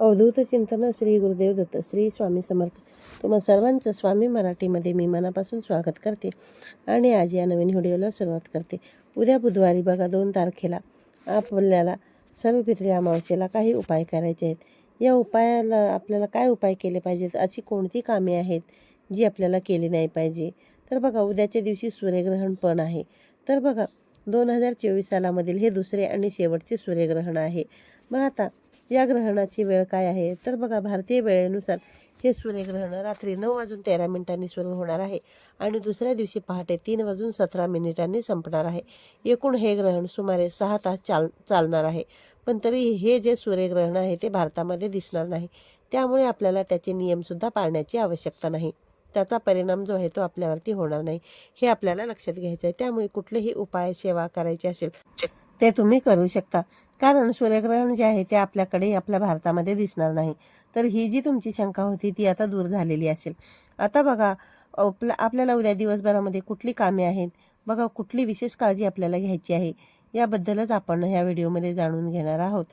अवधूत चिंतन श्री गुरुदेव दत्त श्री स्वामी समर्थ. तुम्हा सर्वांचं स्वामी मराठीमध्ये मी मनापासून स्वागत करते आणि आज या नवीन व्हिडिओला सुरुवात करते. उद्या बुधवारी बघा दोन तारखेला आपल्याला सर्वपित्री अमावस्येला काही उपाय करायचे आहेत. या उपायाला आपल्याला काय उपाय केले पाहिजेत? अशी कोणती कामे आहेत जी आपल्याला केली नाही पाहिजे? तर बघा उद्याच्या दिवशी सूर्यग्रहण पण आहे. तर बघा दोन हजार चोवीस सालामधील हे दुसरे आणि शेवटचे सूर्यग्रहण आहे. मग आता या ग्रहणाची वेळ काय आहे? तर बघा भारतीय वेळेनुसार हे सूर्यग्रहण रात्री नऊ वाजून तेरा मिनिटांनी सुरू होणार आहे आणि दुसऱ्या दिवशी पहाटे तीन वाजून सतरा मिनिटांनी संपणार आहे. एकूण हे ग्रहण सुमारे सहा तास चाल चालणार आहे. पण तरी हे जे सूर्यग्रहण आहे ते भारतामध्ये दिसणार नाही. त्यामुळे आपल्याला त्याचे नियमसुद्धा पाळण्याची आवश्यकता नाही. त्याचा परिणाम जो आहे तो आपल्यावरती होणार नाही. हे आपल्याला लक्षात घ्यायचं आहे त्यामुळे कुठलेही उपाय सेवा करायची असेल ते तुम्ही करू शकता. कारण सूर्यग्रहण जे आहे ते आपल्याकडे आपल्या भारतामध्ये दिसणार नाही. तर ही जी तुमची शंका होती ती आता दूर झालेली असेल. आता बघा आपल्या आपल्याला उद्या दिवसभरामध्ये कुठली कामे आहेत? बघा कुठली विशेष काळजी आपल्याला घ्यायची आहे? याबद्दलच आपण ह्या व्हिडिओमध्ये जाणून घेणार आहोत.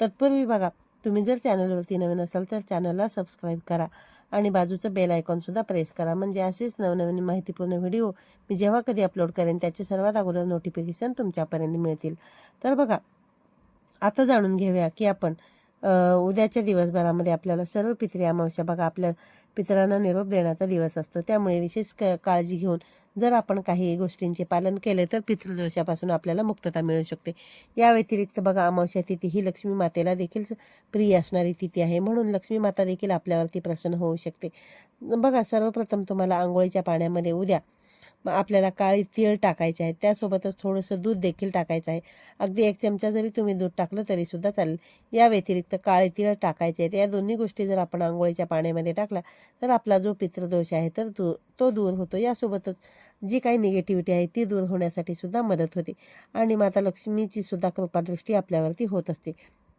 तत्पूर्वी बघा तुम्ही जर चॅनलवरती नवीन असाल तर चॅनलला सबस्क्राईब करा आणि बाजूचं बेल आयकॉनसुद्धा प्रेस करा. म्हणजे असेच नवनवीन माहितीपूर्ण व्हिडिओ मी जेव्हा कधी अपलोड करेन त्याचे सर्वात अगोदर नोटिफिकेशन तुमच्यापर्यंत मिळतील. तर बघा आता जाणून घेऊया की आपण उद्याच्या दिवसभरामध्ये आपल्याला सर्व पितरे अमावस्या बघा आपल्या पितरांना निरोप देण्याचा दिवस असतो. त्यामुळे विशेष क काळजी घेऊन जर आपण काही गोष्टींचे पालन केले तर पितृदोषापासून आपल्याला मुक्तता मिळू शकते. या व्यतिरिक्त बघा अमावस्या तिथी ही लक्ष्मी मातेला देखील प्रिय असणारी तिथी आहे. म्हणून लक्ष्मी माता देखील आपल्यावरती प्रसन्न होऊ शकते. बघा सर्वप्रथम तुम्हाला आंघोळीच्या पाण्यामध्ये उद्या आपल्याला काळी तीळ टाकायचे आहे. त्यासोबतच थोडंसं दूध देखील टाकायचं आहे. अगदी एक चमचा जरी तुम्ही दूध टाकलं तरी सुद्धा चालेल. या व्यतिरिक्त काळे तीळ टाकायचे आहेत. या दोन्ही गोष्टी जर आपण आंघोळीच्या पाण्यामध्ये टाकला तर आपला जो पितृदोष आहे तर तो तो दूर होतो. यासोबतच जी काही निगेटिव्हिटी आहे ती दूर होण्यासाठी सुद्धा मदत होते. आणि माता लक्ष्मीची सुद्धा कृपादृष्टी आपल्यावरती होत असते.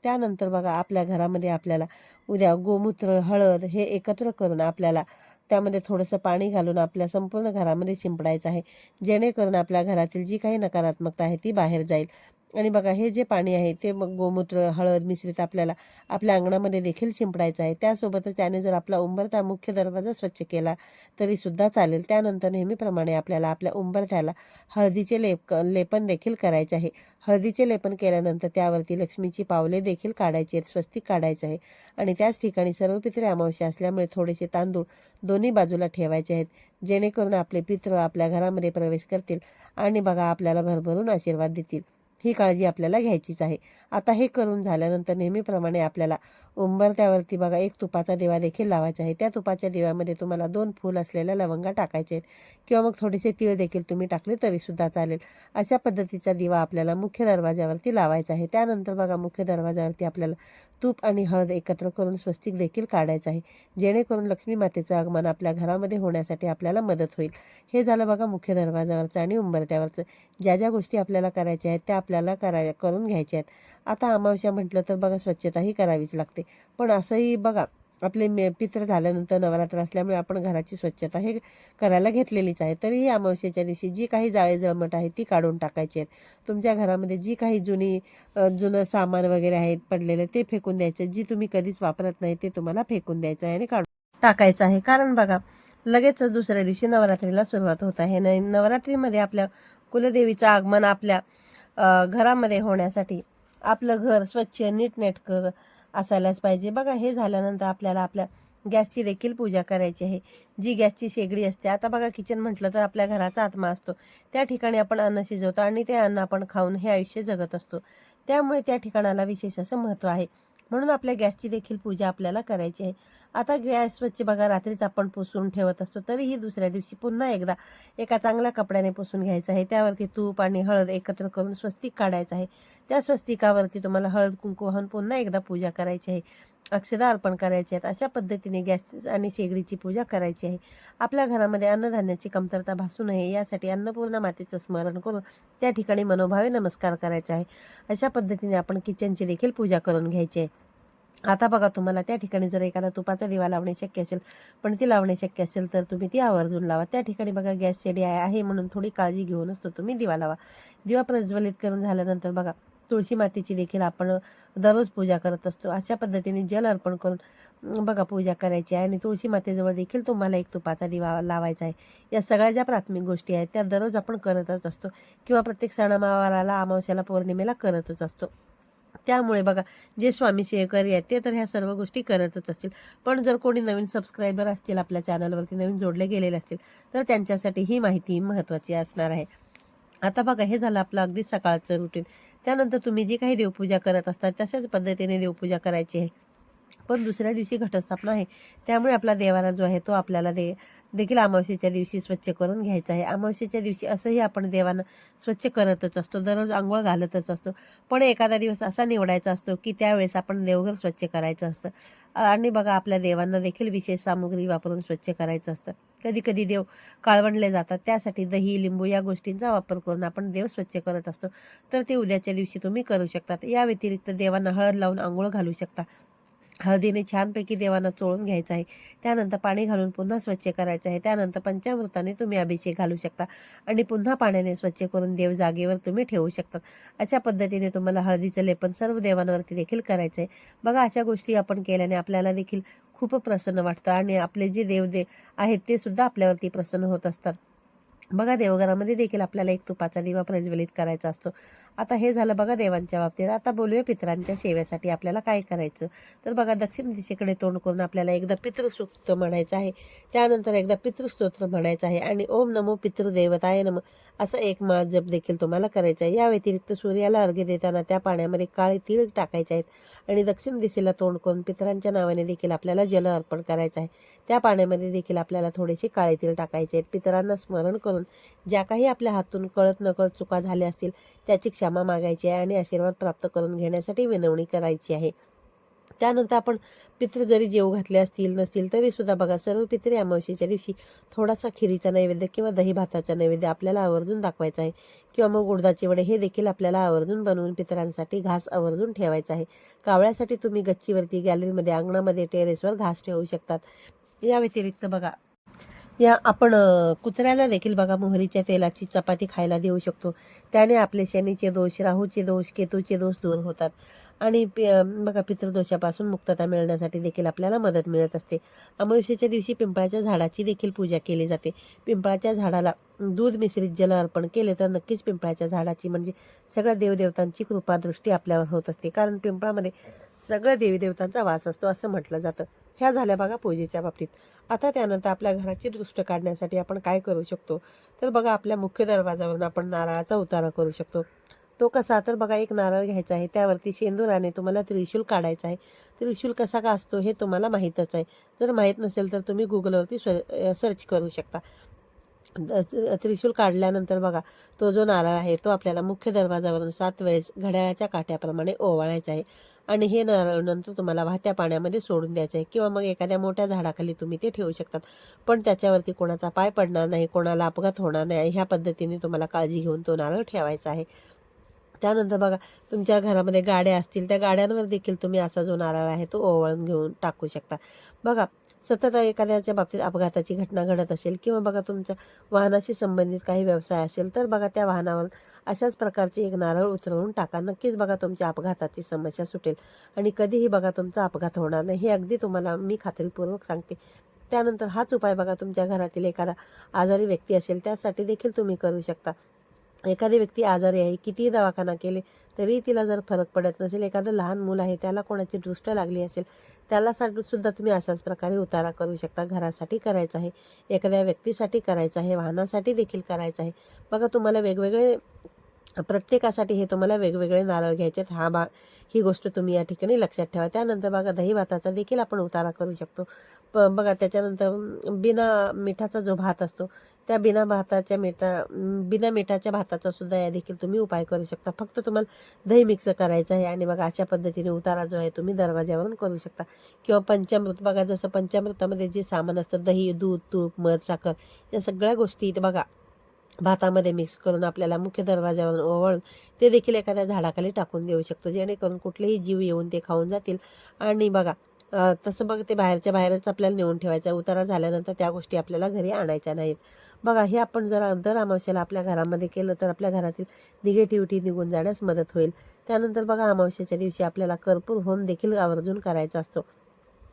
त्यानंतर बघा आपल्या घरामध्ये आपल्याला उद्या गोमूत्र हळद हे एकत्र करून आपल्याला त्यामध्ये थोडंसं पाणी घालून आपल्या संपूर्ण घरामध्ये शिंपडायचं आहे. जेणेकरून आपल्या घरातील जी काही नकारात्मकता आहे ती बाहेर जाईल. आणि बघा हे जे पाणी आहे ते मग गोमूत्र हळद मिश्रित आपल्याला आपल्या अंगणामध्ये देखील शिंपडायचं आहे. त्यासोबतच त्याने जर आपला उंबरठा मुख्य दरवाजा स्वच्छ केला तरीसुद्धा चालेल. त्यानंतर नेहमीप्रमाणे आपल्याला आपल्या उंबरठ्याला हळदीचे लेप लेपन देखील करायचे आहे. हळदीचे लेपन केल्यानंतर त्यावरती लक्ष्मीची पावले देखील काढायची आहेत स्वस्तिक काढायचे आहे. आणि त्याच ठिकाणी सर्व सर्वपित्री अमावस्या असल्यामुळे थोडेसे तांदूळ दोन्ही बाजूला ठेवायचे आहेत. जेणेकरून आपले पित्र आपल्या घरामध्ये प्रवेश करतील आणि बघा आपल्याला भरभरून आशीर्वाद देतील. ही काळजी आपल्याला घ्यायचीच आहे. आता हे करून झाल्यानंतर नेहमीप्रमाणे आपल्याला उंबरट्यावरती बघा एक तुपाचा दिवा देखील लावायचा आहे. त्या तुपाच्या दिव्यामध्ये तुम्हाला दोन फूल असलेल्या लवंगा टाकायचे आहेत किंवा मग थोडेसे तीळ देखील तुम्ही टाकले तरीसुद्धा चालेल. अशा पद्धतीचा दिवा आपल्याला मुख्य दरवाजावरती लावायचा आहे. त्यानंतर बघा मुख्य दरवाजावरती आपल्याला तूप आणि हळद एकत्र करून स्वस्तिक देखील काढायचं आहे. जेणेकरून लक्ष्मी मातेचं आगमन आपल्या घरामध्ये होण्यासाठी आपल्याला मदत होईल. हे झालं बघा मुख्य दरवाजावरचं आणि उंबरट्यावरचं ज्या ज्या गोष्टी आपल्याला करायच्या आहेत त्या आपल्याला कराय करून घ्यायच्या आहेत. आता अमावस्या म्हटलं तर बघा स्वच्छताही करावीच लागते. पण असंही बघा आपले मे पित्र झाल्यानंतर नवरात्र असल्यामुळे आपण घराची स्वच्छता हे करायला घेतलेलीच आहे. तरीही अमावस्येच्या दिवशी जी काही जाळे जळमट आहे ती काढून टाकायची आहेत. तुमच्या घरामध्ये जी काही जुनी जुनं सामान वगैरे आहेत पडलेलं ते फेकून द्यायचं जी तुम्ही कधीच वापरत नाही ते तुम्हाला फेकून द्यायचं आहे आणि काढून टाकायचं आहे. कारण बघा लगेचच दुसऱ्या दिवशी नवरात्रीला सुरुवात होत आहे. न नवरात्रीमध्ये आपल्या कुलदेवीचं आगमन आपल्या घरामध्ये होण्यासाठी आपलं घर स्वच्छ नीटनेटकं असायलाच पाहिजे. बघा हे झाल्यानंतर आपल्याला आपल्या गॅसची देखील पूजा करायची आहे. जी गॅसची शेगडी असते आता बघा किचन म्हटलं तर आपल्या घराचा आत्मा असतो. त्या ठिकाणी आपण अन्न शिजवतो आणि ते अन्न आपण खाऊन हे आयुष्य जगत असतो. त्यामुळे त्या ठिकाणाला विशेष असं महत्त्व आहे. म्हणून आपल्या गॅसची देखील पूजा आपल्याला करायची आहे. आता गॅस स्वच्छ बघा रात्रीच आपण पुसून ठेवत असतो तरीही दुसऱ्या दिवशी पुन्हा एकदा एका चांगल्या कपड्याने पुसून घ्यायचं आहे. त्यावरती तूप आणि हळद एकत्र करून स्वस्तिक काढायचं आहे. त्या स्वस्तिकावरती तुम्हाला हळद कुंकू वाहून पुन्हा एकदा पूजा करायची आहे. अक्षदा अर्पण करायचे आहेत. अशा पद्धतीने गॅस आणि शेगडीची पूजा करायची आहे. आपल्या घरामध्ये अन्नधान्याची कमतरता भासू नये यासाठी अन्नपूर्णा मातेचं स्मरण करून त्या ठिकाणी मनोभावे नमस्कार करायचे आहे. अशा पद्धतीने आपण किचनची देखील पूजा करून घ्यायची आहे. आता बघा तुम्हाला त्या ठिकाणी जर एखादा तुपाचा दिवा लावणे शक्य असेल पण ती लावणे शक्य असेल तर तुम्ही ती आवर्जून लावा. त्या ठिकाणी बघा गॅस शेडी आहे आहे म्हणून थोडी काळजी घेऊनच तो तुम्ही दिवा लावा. दिवा प्रज्वलित करून झाल्यानंतर बघा तुळशी मातेची देखील आपण दररोज पूजा करत असतो. अशा पद्धतीने जल अर्पण करून बघा पूजा करायची आहे आणि तुळशी मातेजवळ देखील तुम्हाला एक तुपाचा दिवा लावायचा आहे. या सगळ्या ज्या प्राथमिक गोष्टी आहेत त्या दररोज आपण करतच असतो किंवा प्रत्येक सणामावाराला अमावस्याला पौर्णिमेला करतच असतो. त्यामुळे बघा जे स्वामी सेवकरी आहेत ते तर ह्या सर्व गोष्टी करतच असतील. पण जर कोणी नवीन सबस्क्रायबर असतील आपल्या चॅनलवरती नवीन जोडले गेलेले असतील तर त्यांच्यासाठी ही माहिती महत्त्वाची असणार आहे. आता बघा हे झालं आपलं अगदी सकाळचं रुटीन त्यानंतर तुम्ही जी काही देवपूजा करत असतात तशाच पद्धतीने देवपूजा करायची आहे. पण दुसऱ्या दिवशी घटस्थापना आहे. त्यामुळे आपला देवाला जो आहे तो आपल्याला दे देखील अमावस्येच्या दिवशी स्वच्छ करून घ्यायचं आहे. अमावस्येच्या दिवशी असंही आपण देवांना स्वच्छ करतच असतो. दररोज आंघोळ घालतच असतो. पण एखादा दिवस असा निवडायचा असतो की त्यावेळेस आपण देवघर स्वच्छ करायचं असतं. आणि बघा आपल्या देवांना देखील विशेष सामुग्री वापरून स्वच्छ करायचं असतं. कधी कधी देव काळवणले जातात. त्यासाठी दही लिंबू या गोष्टींचा वापर करून आपण देव स्वच्छ करत असतो. तर ते उद्याच्या दिवशी तुम्ही करू शकतात. या व्यतिरिक्त देवांना हळद लावून आंघोळ घालू शकता. हळदीने छानपैकी देवांना चोळून घ्यायचं आहे. त्यानंतर पाणी घालून पुन्हा स्वच्छ करायचं आहे. त्यानंतर पंचामृताने तुम्ही अभिषेक घालू शकता आणि पुन्हा पाण्याने स्वच्छ करून देव जागेवर तुम्ही ठेवू शकता. अशा पद्धतीने तुम्हाला हळदीचं लेपन सर्व देवांवरती देखील करायचं आहे. बघा अशा गोष्टी आपण केल्याने आपल्याला देखील खूप प्रसन्न वाटतं आणि आपले जे देवदेव आहेत ते सुद्धा आपल्यावरती प्रसन्न होत असतात. बघा देवघरामध्ये देखील आपल्याला एक तुपाचा दिवा प्रज्वलित करायचा असतो. आता हे झालं बघा देवांच्या बाबतीत. आता बोलूया पितरांच्या सेवेसाठी आपल्याला काय करायचं? तर बघा दक्षिण दिशेकडे तोंड करून आपल्याला एकदा पितृसूक्त म्हणायचं आहे. त्यानंतर एकदा पितृस्तोत्र म्हणायचं आहे आणि ओम नमो पितृदेवताय नम असं एक माळ जप देखील तुम्हाला करायचा आहे. या व्यतिरिक्त सूर्याला अर्घ्य देताना त्या पाण्यामध्ये काळे तीळ टाकायचे आहेत आणि दक्षिण दिशेला तोंड करून पितरांच्या नावाने देखील आपल्याला जल अर्पण करायचं आहे. त्या पाण्यामध्ये देखील आपल्याला थोडेसे काळे तीळ टाकायचे आहेत. पितरांना स्मरण करून ज्या काही आपल्या हातून कळत नकळत चुका झाल्या असतील त्याची क्षमा मागायची आहे आणि आशीर्वाद प्राप्त करून घेण्यासाठी विनवणी करायची आहे. त्यानंतर आपण पित्र जरी जेव घातले असतील नसतील तरीसुद्धा बघा सर्व पितृ अमावशीच्या दिवशी थोडासा खिरीचा नैवेद्य किंवा दही भाताचा नैवेद्य आपल्याला आवर्जून दाखवायचा आहे. किंवा मग उडदाचे वडे हे देखील आपल्याला आवर्जून बनवून पितरांसाठी घास आवर्जून ठेवायचा आहे. कावळ्यासाठी तुम्ही गच्चीवरती गॅलरीमध्ये अंगणामध्ये टेरेसवर घास ठेवू शकतात. या व्यतिरिक्त बघा या आपण कुत्र्याला देखील बघा मोहरीच्या तेलाची चपाती खायला देऊ शकतो. त्याने आपले शनीचे दोष राहूचे दोष केतूचे दोष दूर होतात. आणि बघा पितृदोषापासून मुक्तता मिळण्यासाठी देखील आपल्याला मदत मिळत असते. अमावस्येच्या दिवशी पिंपळाच्या झाडाची देखील पूजा केली जाते. पिंपळाच्या झाडाला दूध मिश्रित जल अर्पण केले तर नक्कीच पिंपळाच्या झाडाची म्हणजे सगळ्या देवदेवतांची कृपादृष्टी आपल्यावर होत असते. कारण पिंपळामध्ये सगळ्या देवीदेवतांचा वास असतो असं म्हटलं जातं. ह्या झाल्या बघा पूजेच्या बाबतीत. आता त्यानंतर आपल्या घराची दृष्ट काढण्यासाठी आपण काय करू शकतो? तर बघा आपल्या मुख्य दरवाजावरून आपण नारळाचा उतारा करू शकतो. तो कसा? तर बघा एक नारळ घ्यायचा आहे. त्यावरती शेंदुराने तुम्हाला त्रिशूल काढायचा आहे. त्रिशूल कसा का असतो हे तुम्हाला माहीतच आहे. जर माहीत नसेल तर तुम्ही गुगलवरती सर्च करू शकता. त्रिशूल काढल्यानंतर बघा तो जो नारळ आहे तो आपल्याला मुख्य दरवाजावरून सात वेळेस घड्याळाच्या काट्याप्रमाणे ओवाळायचा आहे. आणि हे नारळ नंतर तुम्हाला वाहत्या पाण्यामध्ये सोडून द्यायचं आहे. किंवा मग एखाद्या मोठ्या झाडाखाली तुम्ही ते ठेवू शकतात. पण त्याच्यावरती कोणाचा पाय पडणार नाही कोणाला अपघात होणार नाही. ह्या पद्धतीने तुम्हाला काळजी घेऊन तो नारळ ठेवायचा आहे. त्यानंतर बघा तुमच्या घरामध्ये गाड्या असतील त्या गाड्यांवर देखील तुम्ही असा जो नारळ आहे तो ओवाळून घेऊन टाकू शकता. बघा सतत एखाद्याच्या बाबतीत अपघाताची घटना घडत असेल किंवा बघा तुमचा वाहनाशी संबंधित काही व्यवसाय असेल तर बघा त्या वाहनावर अशाच प्रकारचे एक नारळ उतरवून टाका. नक्कीच बघा तुमच्या अपघाताची समस्या सुटेल आणि कधीही बघा तुमचा अपघात होणार नाही. हे अगदी तुम्हाला मी खात्रीपूर्वक सांगते. त्यानंतर हाच उपाय बघा तुमच्या घरातील एखादा आजारी व्यक्ती असेल त्यासाठी देखील तुम्ही करू शकता. एखादी व्यक्ती आजारी आहे कितीही दवाखाना केले तरी तिला जर फरक पडत नसेल एखादं लहान मूल आहे त्याला कोणाची दृष्ट लागली असेल त्याला साठी सुद्धा तुम्ही अशाच प्रकारे उतारा करू शकता. घरासाठी करायचा आहे एखाद्या व्यक्तीसाठी करायचा आहे वाहनासाठी देखील करायचं आहे. बघा तुम्हाला वेगवेगळे प्रत्येकासाठी हे तुम्हाला वेगवेगळे नारळ घ्यायचे आहेत. हा भाग ही गोष्ट तुम्ही या ठिकाणी लक्षात ठेवा. त्यानंतर बघा दही भाताचा देखील आपण उतारा करू शकतो. प बघा त्याच्यानंतर बिना मिठाचा जो भात असतो त्या बिना भाताच्या मिठा बिना मिठाच्या भाताचा सुद्धा या देखील तुम्ही उपाय करू शकता. फक्त तुम्हाला दही मिक्स करायचं आहे आणि बघा अशा पद्धतीने उतारा जो आहे तुम्ही दरवाज्यावरून करू शकता. किंवा पंचामृत बघा जसं पंचामृतामध्ये जे सामान असतं दही दूध तूप मध साखर या सगळ्या गोष्टी बघा भातामध्ये मिक्स करून आपल्याला मुख्य दरवाज्यावरून ओवळून ते देखील एखाद्या झाडाखाली टाकून देऊ शकतो. जेणेकरून कुठलेही जीव येऊन ते खाऊन जातील. आणि बघा तसं बघ ते बाहेरच्या बाहेरच आपल्याला नेऊन ठेवायचं. उतारा झाल्यानंतर त्या गोष्टी आपल्याला घरी आणायच्या नाहीत. बघा हे आपण जर दर अमावस्याला आपल्या घरामध्ये केलं तर आपल्या घरातील निगेटिव्हिटी निघून जाण्यास मदत होईल. त्यानंतर बघा अमावस्याच्या दिवशी आपल्याला कर्पूर होम देखील आवर्जून करायचा असतो.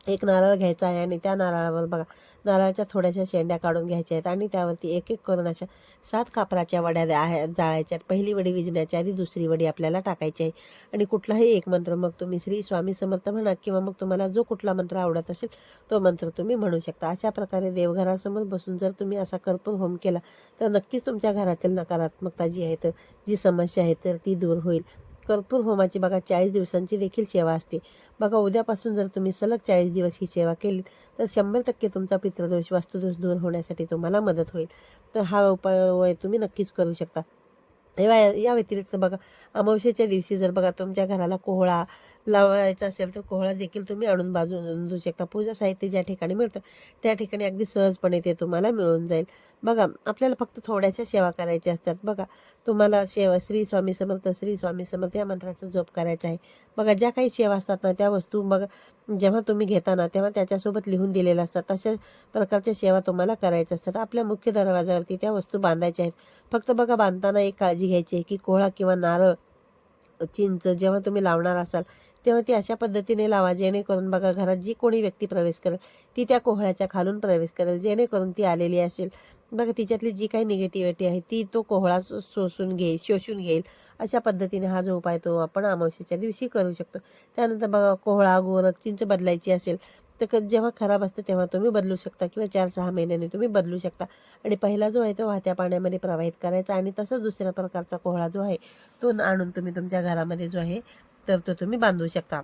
एक नारळ घ्यायचा आहे आणि त्या नारळावर बघा नारळाच्या थोड्याशा शेंड्या काढून घ्यायच्या आहेत आणि त्यावरती एक एक करून अशा सात कापराच्या वड्या आहे जाळायच्या आहेत. पहिली वडी विजण्याच्या आधी दुसरी वडी आपल्याला टाकायची आहे. आणि कुठलाही एक मंत्र मग तुम्ही श्री स्वामी समर्थ म्हणा किंवा मग तुम्हाला जो कुठला मंत्र आवडत असेल तो मंत्र तुम्ही म्हणू शकता. अशा प्रकारे देवघरासमोर बसून जर तुम्ही असा कर्पूर होम केला तर नक्कीच तुमच्या घरातील नकारात्मकता जी आहे तर जी समस्या आहे तर ती दूर होईल. कर्पूर होमाची बघा चाळीस दिवसांची देखील सेवा असते. बघा उद्यापासून जर तुम्ही सलग चाळीस दिवस ही सेवा केली तर शंभर टक्के तुमचा पितृदोष वास्तुदोष दूर होण्यासाठी तुम्हाला मदत होईल. तर हा उपाय तुम्ही नक्कीच करू शकता. या या व्यतिरिक्त बघा अमावस्येच्या दिवशी जर बघा तुमच्या घराला कोहळा लावायचा असेल तर कोहळा देखील तुम्ही आणून बाजू देऊ शकता पूजा साहित्य ज्या ठिकाणी मिळतं त्या ठिकाणी अगदी सहजपणे ते तुम्हाला मिळून जाईल. बघा आपल्याला फक्त थोड्याशा सेवा करायच्या असतात. बघा तुम्हाला सेवा श्री स्वामी समर्थ श्री स्वामी समर्थ या मंत्राचा जप करायचा आहे. बघा ज्या काही सेवा असतात ना त्या वस्तू बघा जेव्हा तुम्ही घेता ना तेव्हा त्याच्यासोबत लिहून दिलेल्या असतात. तशा प्रकारच्या सेवा तुम्हाला करायच्या असतात. आपल्या मुख्य दरवाजावरती त्या वस्तू बांधायच्या आहेत. फक्त बघा बांधताना एक काळजी घ्यायची आहे की कोहळा किंवा नारळ चिंच जेव्हा तुम्ही लावणार असाल तेव्हा ती अशा पद्धतीने लावा जेणेकरून बघा घरात जी कोणी व्यक्ती प्रवेश करेल ती त्या कोहळ्याच्या खालून प्रवेश करेल जेणेकरून ती आलेली असेल. बघा तिच्यातली जी काही निगेटिव्हिटी आहे ती तो कोहळा शोषून घेईल शोषून घेईल. अशा पद्धतीने हा जो उपाय तो आपण अमावस्येच्या दिवशी करू शकतो. त्यानंतर बघा कोहळा गोरख चिंच बदलायची असेल तर जेव्हा खराब असतं तेव्हा तुम्ही बदलू शकता किंवा चार सहा महिन्यांनी तुम्ही बदलू शकता. आणि पहिला जो आहे तो वाहत्या पाण्यामध्ये प्रवाहित करायचा आणि तसंच दुसऱ्या प्रकारचा कोहळा जो आहे तो न- आणून तुम्ही तुमच्या घरामध्ये जो आहे तर तो तुम्ही बांधू शकता.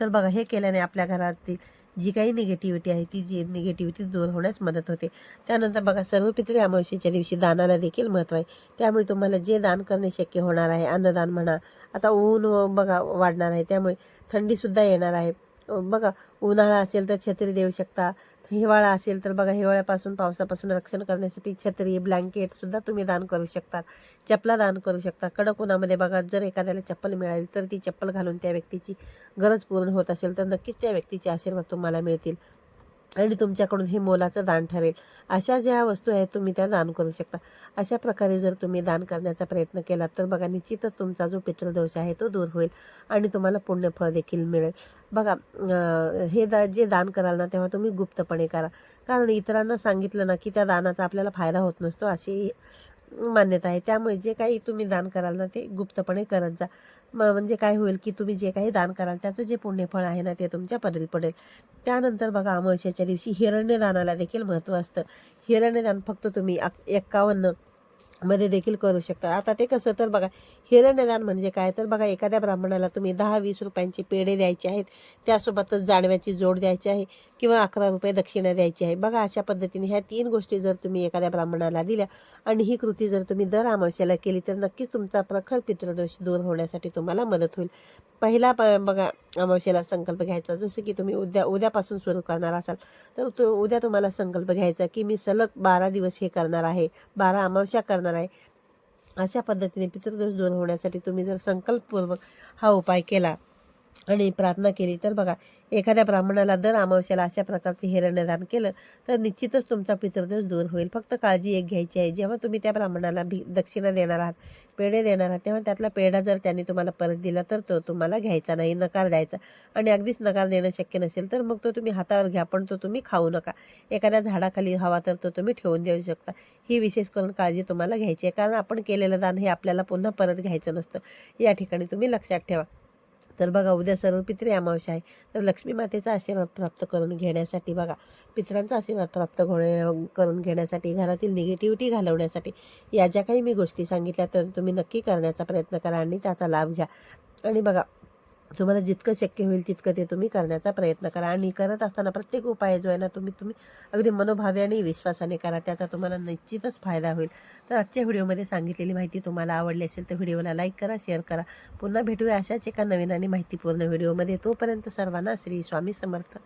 तर बघा हे केल्याने आपल्या घरातील जी काही निगेटिव्हिटी आहे ती जी निगेटिव्हिटी दूर होण्यास मदत होते. त्यानंतर बघा सर्व पितळी अमावस्येच्या दिवशी दानाला देखील महत्त्व आहे. त्यामुळे तुम्हाला जे दान करणे शक्य होणार आहे अन्नदान म्हणा आता ऊन बघा वाढणार आहे त्यामुळे थंडीसुद्धा येणार आहे. बघा उन्हाळा असेल तर छत्री देऊ शकता हिवाळा असेल तर बघा हिवाळ्यापासून पावसापासून रक्षण करण्यासाठी छत्री ब्लँकेट सुद्धा तुम्ही दान करू शकता. चपला दान करू शकता. कडक उन्हामध्ये बघा जर एखाद्याला चप्पल मिळाली तर ती चप्पल घालून त्या व्यक्तीची गरज पूर्ण होत असेल तर नक्कीच त्या व्यक्तीचे आशीर्वाद तुम्हाला मिळतील. आणि तुमच्याकडून हे मोलाचं दान ठरेल. अशा ज्या वस्तू आहेत तुम्ही त्या दान करू शकता. अशा प्रकारे जर तुम्ही दान करण्याचा प्रयत्न केला तर बघा निश्चितच तुमचा जो पितृदोष आहे तो दूर होईल आणि तुम्हाला पुण्यफळ देखील मिळेल. बघा हे दा जे दान कराल ना तेव्हा तुम्ही गुप्तपणे करा. कारण इतरांना सांगितलं ना की त्या दानाचा आपल्याला फायदा होत नसतो अशी मान्यता आहे. त्यामुळे जे काही तुम्ही दान कराल ना ते गुप्तपणे करत जा. म्हणजे काय होईल की तुम्ही जे काही दान कराल त्याचं जे पुण्यफळ आहे ना ते तुमच्या पदरी पडेल. त्यानंतर बघा अमावस्याच्या दिवशी हिरण्यदानाला देखील महत्त्व असतं. हिरण्यदान फक्त तुम्ही अक- एक्कावन्न मध्ये देखील करू शकता. आता ते कसं तर बघा हिरण्यदान म्हणजे काय? तर बघा एखाद्या ब्राह्मणाला तुम्ही दहा वीस रुपयांचे पेढे द्यायचे आहेत. त्यासोबतच जाणव्याची जोड द्यायची आहे किंवा अकरा रुपये दक्षिणा द्यायची आहे. बघा अशा पद्धतीने ह्या तीन गोष्टी जर तुम्ही एखाद्या ब्राह्मणाला दिल्या आणि ही कृती जर तुम्ही दर अमावस्याला केली तर नक्कीच तुमचा प्रखर पितृदोष दूर होण्यासाठी तुम्हाला मदत होईल. पहिला प बघा अमावस्येला संकल्प घ्यायचा. जसं की तुम्ही उद्या उद्यापासून सुरू करणार असाल तर तो उद्या तुम्हाला संकल्प घ्यायचा की मी सलग बारा दिवस हे करणार आहे बारा अमावस्या करणार आहे. अशा पद्धतीने पितृदोष दूर होण्यासाठी तुम्ही जर संकल्पपूर्वक हा उपाय केला आणि प्रार्थना केली. तर बघा एखाद्या ब्राह्मणाला दर अमावस्याला अशा प्रकारचे हिरण्यदान केलं तर निश्चितच तुमचा पितृदोष दूर होईल. फक्त काळजी एक घ्यायची आहे. जेव्हा तुम्ही त्या ब्राह्मणाला भी दक्षिणा देणार आहात पेढे देणार आहात तेव्हा त्यातला पेढा जर त्यांनी तुम्हाला परत दिला तर तो तुम्हाला घ्यायचा नाही नकार द्यायचा. आणि अगदीच नकार देणं शक्य नसेल तर मग तो तुम्ही हातावर घ्या पण तो तुम्ही खाऊ नका. एखाद्या झाडाखाली हवा तर तो तुम्ही ठेवून देऊ शकता. ही विशेष करून काळजी तुम्हाला घ्यायची आहे कारण आपण केलेलं दान हे आपल्याला पुन्हा परत घ्यायचं नसतं. या ठिकाणी तुम्ही लक्षात ठेवा. तर बघा उद्या सर्व पित्री अमावस्या आहे. तर लक्ष्मी मातेचा आशीर्वाद प्राप्त करून घेण्यासाठी बघा पित्रांचा आशीर्वाद प्राप्त हो करून घेण्यासाठी घरातील निगेटिव्हिटी घालवण्यासाठी या ज्या काही मी गोष्टी सांगितल्या तर तुम्ही नक्की करण्याचा प्रयत्न करा आणि त्याचा लाभ घ्या. आणि बघा तुम्हाला जितकं शक्य होईल तितकं ते तुम्ही करण्याचा प्रयत्न करा. आणि करत असताना प्रत्येक उपाय जो आहे ना तुम्ही तुम्ही अगदी मनोभावे आणि विश्वासाने करा. त्याचा तुम्हाला निश्चितच फायदा होईल. तर आजच्या व्हिडिओमध्ये सांगितलेली माहिती तुम्हाला आवडली असेल तर व्हिडिओला लाईक करा शेअर करा. पुन्हा भेटूया अशाच एका नवीन आणि माहितीपूर्ण व्हिडिओमध्ये. तोपर्यंत सर्वांना श्री स्वामी समर्थ.